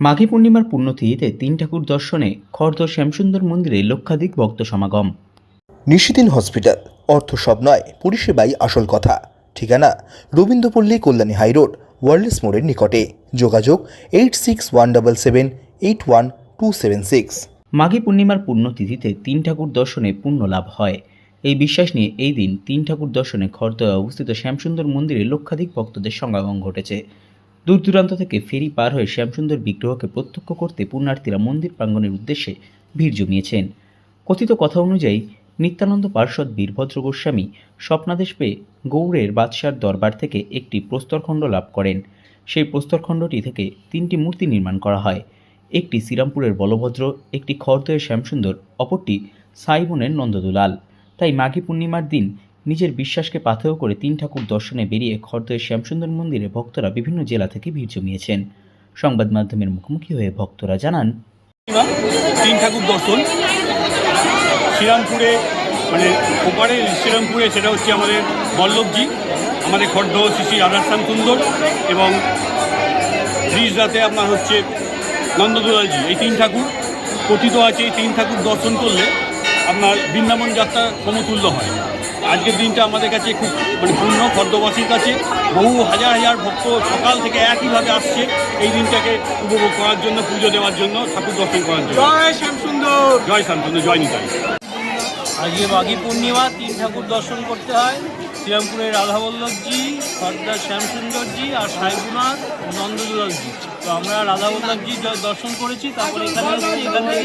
মাঘী পূর্ণিমার পুণ্যতিথিতে তিন ঠাকুর দর্শনে খর্দ শ্যামসুন্দর মন্দিরে লক্ষাধিক ভক্ত সমাগম। নিশিদিন হসপিটাল অর্থ সব নয় পরিষেবাই আসল কথা। ঠিকানা রবীন্দ্রপল্লী কল্যাণী হাইরোড ওয়ার্ল্ডস মোড়ের নিকটে। যোগাযোগ eight six one double seven eight one two seven six. মাঘী পূর্ণিমার পুণ্যতিথিতে তিন ঠাকুর দর্শনে পুণ্য লাভ হয়। এই বিশ্বাস নিয়ে এই দিন তিন ঠাকুর দর্শনে খর্দয়ে অবস্থিত শ্যামসুন্দর মন্দিরে লক্ষাধিক ভক্তদের সমাগম ঘটেছে। দূর দূরান্ত থেকে ফেরি পার হয়ে শ্যামসুন্দর বিগ্রহকে প্রত্যক্ষ করতে পুণ্যার্থীরা মন্দির প্রাঙ্গণের উদ্দেশ্যে ভিড় জমিয়েছেন। কথিত কথা অনুযায়ী, নিত্যানন্দ পার্ষদ বীরভদ্র গোস্বামী স্বপ্নাদেশ পেয়ে গৌড়ের বাদশার দরবার থেকে একটি প্রস্তরখণ্ড লাভ করেন। সেই প্রস্তরখণ্ডটি থেকে তিনটি মূর্তি নির্মাণ করা হয়। একটি শ্রীরামপুরের বলভদ্র, একটি খর্দয়ের শ্যামসুন্দর, অপরটি সাইবনের নন্দদুলাল। তাই মাঘী পূর্ণিমার দিন নিজের বিশ্বাসকে পাথেয় করে তিন ঠাকুর দর্শনে বেরিয়ে খর্দয়ের শ্যামসুন্দর মন্দিরে ভক্তরা বিভিন্ন জেলা থেকে ভিড় জমিয়েছেন। সংবাদ মাধ্যমের মুখোমুখি হয়ে ভক্তরা জানান, তিন ঠাকুর দর্শন। শ্রীরামপুরে মানে ওপারে শ্রীরামপুরে সেটা হচ্ছে আমাদের বল্লভজি, আমাদের খর্দ শ্রী শ্রী রাধাশ্যাম সুন্দর এবং ত্রিশরাতে আপনার হচ্ছে নন্দদুলালজি। এই তিন ঠাকুর কথিত আছে, এই তিন ঠাকুর দর্শন করলে আপনার বৃন্দাবন যাত্রা সমতুল্য হয়। আজকের দিনটা আমাদের কাছে খুব মানে পূর্ণ খর্দবাসীর কাছে। বহু হাজার হাজার ভক্ত সকাল থেকে একইভাবে আসছে এই দিনটাকে উপভোগ করার জন্য পুজো দেওয়ার জন্য ঠাকুর দর্শন করার জন্য। জয় শ্যামসুন্দর! জয় শান্তনু জয় নিতাই। আজকে মাঘী পূর্ণিমা তিন ঠাকুর দর্শন করতে হয়। শ্রীরামপুরের রাধাবল্লভজি সর্দার শ্যামসুন্দরজি আর সাইবুনাথ নন্দদুলালজি তো আমরা রাধাবল্লভজি দর্শন করেছি তারপরে এখানে এখান থেকে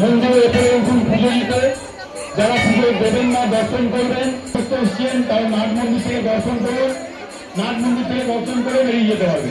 মন্দিরে এখানে উঠুন পুজো দিতে যারা পুজো দেবেন না, দর্শন করবেন। এসছেন তারা নাট মন্দির থেকে দর্শন করুন নাট মন্দির থেকে দর্শন করে বেরিয়ে যেতে হবে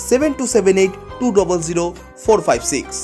seven two seven eight two double zero four five six